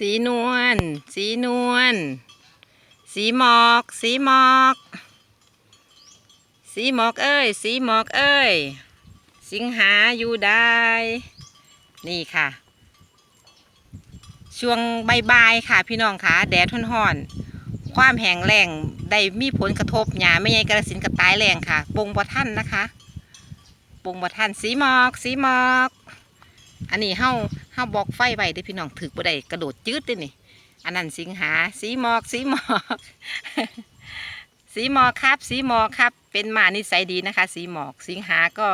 สีนวล สีนวล สีหมอก สีหมอก สีหมอกเอ้ย สีหมอกเอ้ย สิงหาอยู่ได้ นี่ค่ะ ช่วงใบ่ายๆค่ะพี่น้องค่ะ แดดท่อนๆ ความแห้งแล้งได้มีผลกระทบหยาไม่ใหญ่กระสินกับตายแรงค่ะปงบ่ท่านนะคะปงบ่ท่านสีหมอก สีหมอก อันนี้เฮาเฮาบอกไฟไว้เด้พี่น้องถึกบ่ได้กระโดดจืดด้นี่ อันนั้นสิงหาสีหมอกสีหมอกสีหมอกครับ สีหมอกครับ เป็นหมานิสัยดีนะคะ สีหมอกสิงหาก็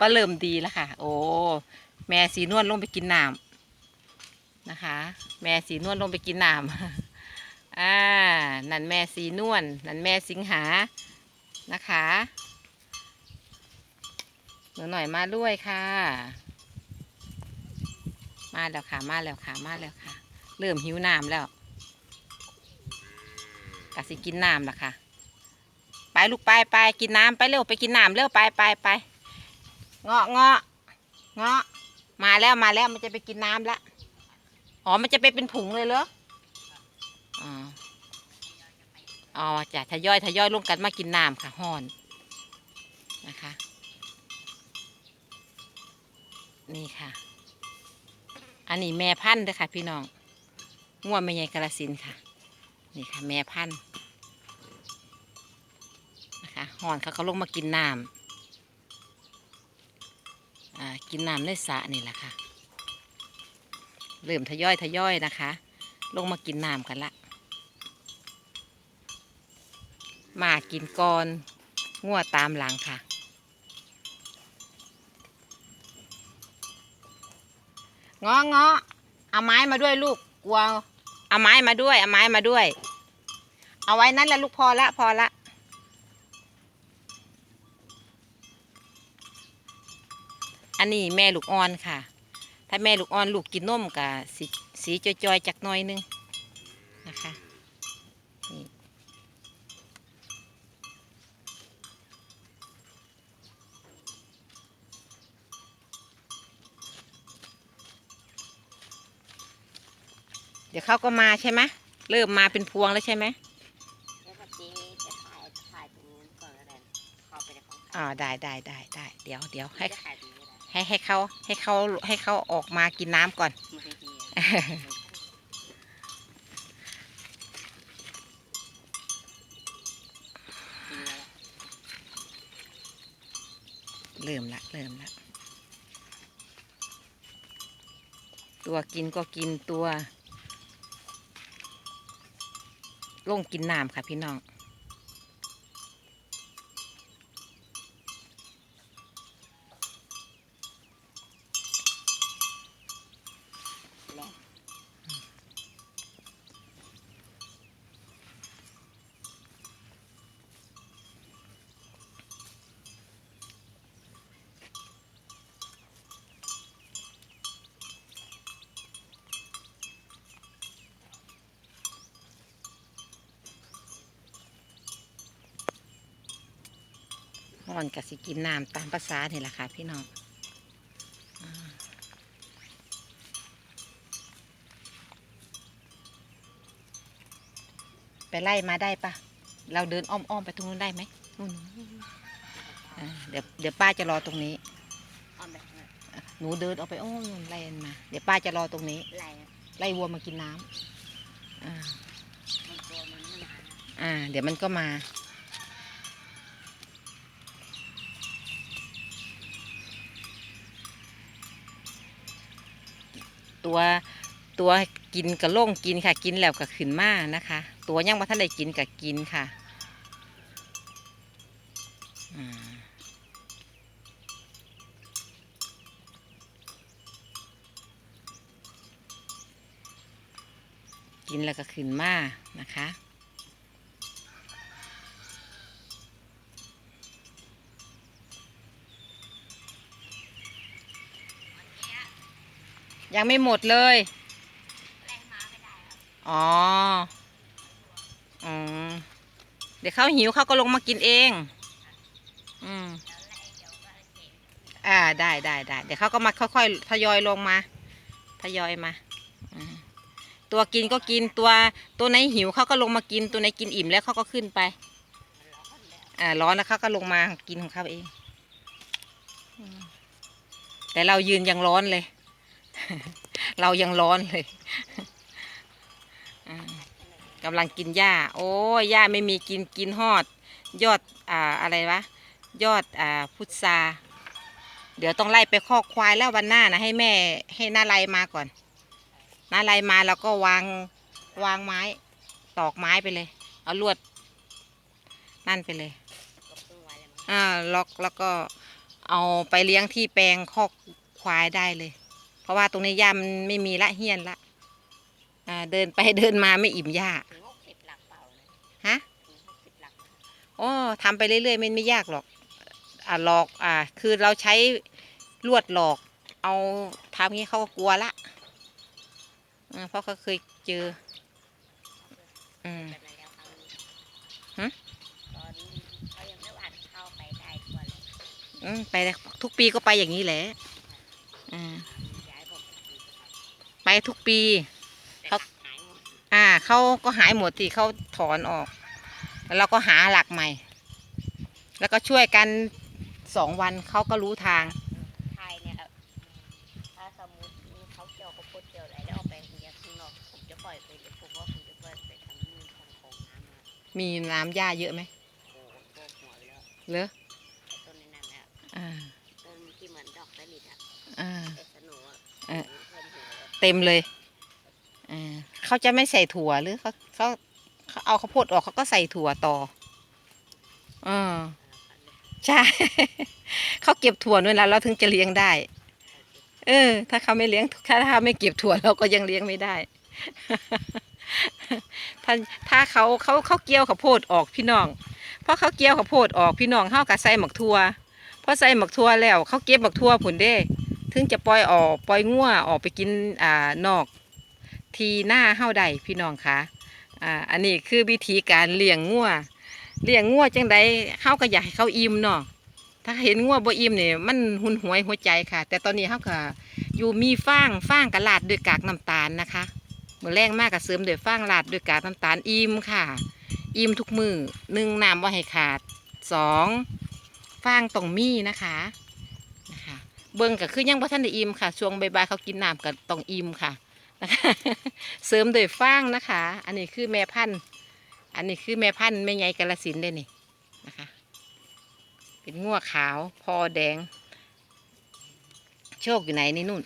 ก็เริ่มดีแล้วค่ะ โอ้แม่สีนวลลงไปกินน้ำนะคะ แม่สีนวลลงไปกินน้ำอ่านั่นแม่สีนวลนั่นแม่สิงหานะคะหนูหน่อยมาด้วยค่ะ มาแล้วค่ะ มาแล้วค่ะ มาแล้วค่ะ เริ่มหิวน้ำแล้วกะสิกินน้ำละค่ะ ไปลูกไปไปกินน้ำไปเร็วไปกินน้ำเร็วไปไปไปเงาะเงาะเงาะมาแล้วมาแล้วมันจะไปกินน้ำละอ๋อมันจะไปเป็นผงเลยเหรออ๋ออ๋อจะทยอยทยอยลงกันมากินน้ำค่ะห่อนนะคะ นี่ค่ะ อันนี้แม่พันธุ์เด้อค่ะ พี่น้องง่วแม่ใหญ่กระสินค่ะ นี่ค่ะ แม่พันธุ์นะคะห่อนเขาเขาลงมากินน้ำอ่ากินน้ำในสระนี่แหละค่ะเริ่มทยอยทยอยนะคะ ลงมากินน้ำกันละมากินก่อนง่วตามหลังค่ะ งอเงาะเอาไม้มาด้วยลูกกลัวเอาไม้มาด้วยเอาไม้มาด้วย เอาไว้นั่นแหละลูกพอละพอละอันนี้แม่ลูกอ่อนค่ะ ถ้าแม่ลูกอ่อนลูกกินนมกับสีสีจอยๆจักน้อยนึงนะคะ เดี๋ยวเขาก็มาใช่ไหมเริ่มมาเป็นพวงแล้วใช่ไหมเดี๋ยวพอจีจะถ่ายถ่ายตรงนู้นก่อนก็ได้เข้าไปในของอ่าได้ได้ได้ได้เดี๋ยวเดี๋ยวให้ จะถ่ายตรงนี้ก็ได้ให้ให้เขาให้เขาให้เขาออกมากินน้ำก่อนมือทีจริงแล้วเริ่มละเริ่มละตัวกินก็กินตัว ลงกินน้ำค่ะพี่น้อง ห่อนกับสิกินน้ำตามภาษาเนี่แหละค่ะ พี่น้องอ่าไปไล่มาได้ปะเราเดินอ้อมๆไปตรงนู้นได้ไหมนู่นอ่าเดี๋ยวเดี๋ยวป้าจะรอตรงนี้อ้อมแบบนั้นหนูเดินออกไปโอ้ยนู่นไล่มันมา เดี๋ยวป้าจะรอตรงนี้ไรไล่วัวมากินน้ำอ่ามันตัวมันไม่นานอ่าเดี๋ยวมันก็มา ตัวตัวกินกระล่งกินค่ะ กินแล้วก็ขึ้นมานะคะ ตัวยังมาท่านได้กินกับกินค่ะกินแล้วก็ขึ้นมานะคะ ยังไม่หมดเลยแรงมาไม่ได้อ๋ออืมเดี๋ยวเขาหิวเขาก็ลงมากินเอง อืมอ่าได้ได้ได้เดี๋ยวเขาก็มาค่อยๆทยอยลงมา ทยอยมา ตัวกินก็กินตัวตัวไหนหิวเขาก็ลงมากินตัวไหนกินอิ่มแล้วเขาก็ขึ้นไป อ่าร้อนแล้วเขาก็ลงมากินของเขาเอง แต่เรายืนยังร้อนเลย เรายังร้อนเลยอ่ากำลังกินหญ้า โอ้ยหญ้าไม่มีกินกินฮอด ยอดอ่าอะไรวะ ยอดอ่าพุทราเดี๋ยวต้องไล่ไปคอกควายแล้ววันหน้านะให้แม่ให้น้าไลมาก่อนน้าไลมาแล้วก็วางวางไม้ ตอกไม้ไปเลย เอาลวด นั่นไปเลยอ่าล็อกแล้วก็เอาไปเลี้ยงที่แปลงคอกควายได้เลย เพราะว่าตรงนี้หญ้ามันไม่มีละเฮียนละอ่าเดินไปเดินมาไม่อิ่มหญ้าถึงหกสิบหลักเปล่าเลยฮะถึงหกสิบหลักโอ้ทำไปเรื่อยๆมันไม่ยากหรอกอ่าหลอกอ่า คือเราใช้ลวดหลอก เอาทำงี้เขาก็กลัวละอ่าเพราะเขาเคยเจอ อืมแบบนั้นแล้วครั้งนี้ฮะตอนนี้เขายังไม่อ่านเข้าไปได้ทั่วเลยอืมไปทุกปีก็ไปอย่างนี้แหละ อ่า ย้ายผมไปปีก็ ไปไปทุกปีแต่เขาหลักหายหมดอ่าเขาก็หายหมดที่เขาถอนออก แล้วเราก็หาหลักใหม่ แล้วก็ช่วยกันสองวันเขาก็รู้ทาง ไทยเนี่ยครับถ้าสมมติเขาเกี่ยวเขาพูดเกี่ยวอะไรแล้วออกไปเลี้ยงข้างนอกผมจะปล่อยไปเลยผมว่าผมจะปล่อยไปทางนู่นทางโค้งน้ำมามีน้ำหญ้าเยอะไหมโอ้โหโตหัวไปแล้วเหรอไอ้ต้นนี้นั่นแหละ อ่า ต้นที่เหมือนดอกสลิดอะ อ่า ไอ้สนุอะ เออ เพิ่มหัว เต็มเลยอ่าเขาจะไม่ใส่ถั่วหรือเขาเขาเขาเอาข้าวโพดออกเขาก็ใส่ถั่วต่ออ่าใช่ เขาเก็บถั่วด้วยแล้วเราถึงจะเลี้ยงได้ เออ ถ้าเขาไม่เลี้ยงถ้าถ้าไม่เก็บถั่วเราก็ยังเลี้ยงไม่ได้ ถ้าถ้าเขาเขาเขาเกี่ยวข้าวโพดออกพี่น้องเพราะเขาเกี่ยวข้าวโพดออกพี่น้องเขากับใส่หมักทั่วพอใส่หมักทั่วแล้วเขาเก็บหมักทั่วผุนเด้ ถึงจะปล่อยออกปล่อยงัวออกไปกินอ่านอก ทีหน้าเฮาได้พี่น้องคะอ่าอันนี้คือวิธีการเลี้ยงงัวเลี้ยงงัวจังใดเฮาก็อยากให้เขาอิ่มเนาะถ้าเห็นงัวบ่อิ่มเนี่ยมันหุนหวยหัวใจค่ะ แต่ตอนนี้เฮาก็อยู่มีฟางฟางกระลาดด้วยกากน้ำตาลนะคะมือแรงมากก็เสริมด้วยฟางลาดด้วยกากน้ำตาลอิ่มค่ะ อิ่มทุกมือหนึ่งน้ำว่าให้ขาดสองฟางต้องมีนะคะ เบิ่งก็คือยังบ่ทันได้อิ่มค่ะ ช่วงบ่ายๆเขากินน้ำก็ต้องอิ่มค่ะนะคะเสริมโดยฟางนะคะ อันนี้คือแม่พันธุ์อันนี้คือแม่พันธุ์แม่ใหญ่กาลสินธุ์เด้นี่นะคะ เป็นงัวขาวพอแดง โชคอยู่ไหนนี่นู่น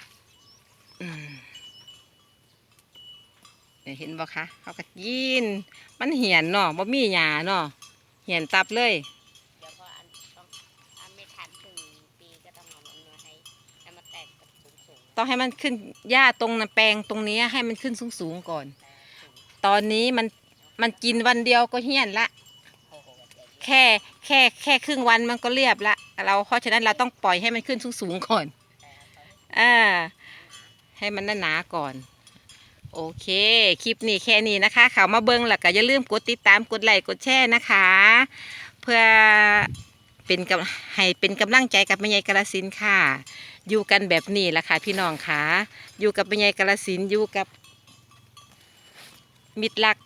เนี่ยเห็นบ่คะเขาก็ยิน มันเหียนเนาะบ่มีหญ้าเนาะเหียนตับเลย เดี๋ยวพออันต้องอันไม่ทันถึงปีก็ต้องเอามันมาให้ให้มันแตกกับสูงสูง ต้องให้มันขึ้นหญ้าตรงนะแปลงตรงนี้ให้มันขึ้นสูงๆก่อน ตอนนี้มันมันกินวันเดียวก็เหี่ยนละ แค่แค่แค่ครึ่งวันมันก็เรียบละเราเพราะฉะนั้นเราต้องปล่อยให้มันขึ้นสูงๆก่อนแต่ตอนนี้อ่าให้มันหนาๆก่อน โอเค คลิปนี้แค่นี้นะคะข่าวมาเบิ้งแล้วก็อย่าลืมกดติดตามกดไลค์กดแชร์นะคะ เพื่อ เป็นกำให้เป็นกำลังใจกับแม่ใหญ่กระสินค่ะ อยู่กันแบบนี้แหละค่ะพี่น้องค่ะ อยู่กับแม่ใหญ่กระสินอยู่กับ มิตรรัก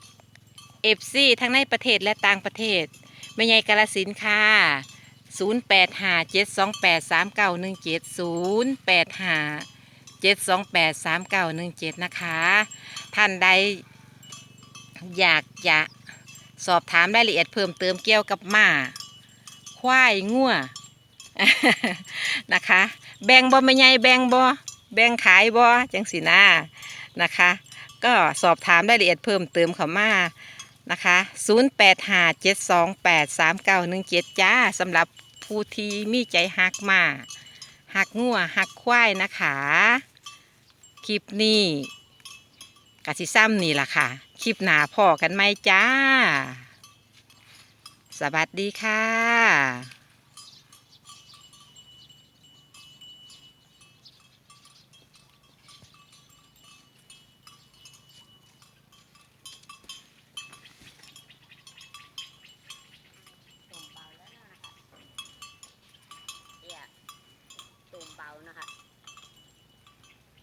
เอฟซีทั้งในประเทศและต่างประเทศแม่ใหญ่กระสินค่ะ0 8 5 7 2 8 3 9 1 7 0 8 5 7 2 8 3 9 1 7 นะคะ ท่านใดอยากจะสอบถามรายละเอียดเพิ่มเติมเกี่ยวกับหมา ควายงัวนะคะ แบ่งบ่ไม่ใหญ่แบ่งบ่แบ่งขายบ่จังสีนานะคะ ก็สอบถามรายละเอียดเพิ่มเติมเข้ามานะคะ 0857283917 จ้าสำหรับผู้ที่มีใจฮักมาฮักงัวฮักควายนะคะ คลิปนี้กะสิซ้ำนี่ล่ะค่ะ คลิปหนาพอกันไหมจ้า สวัสดีค่ะ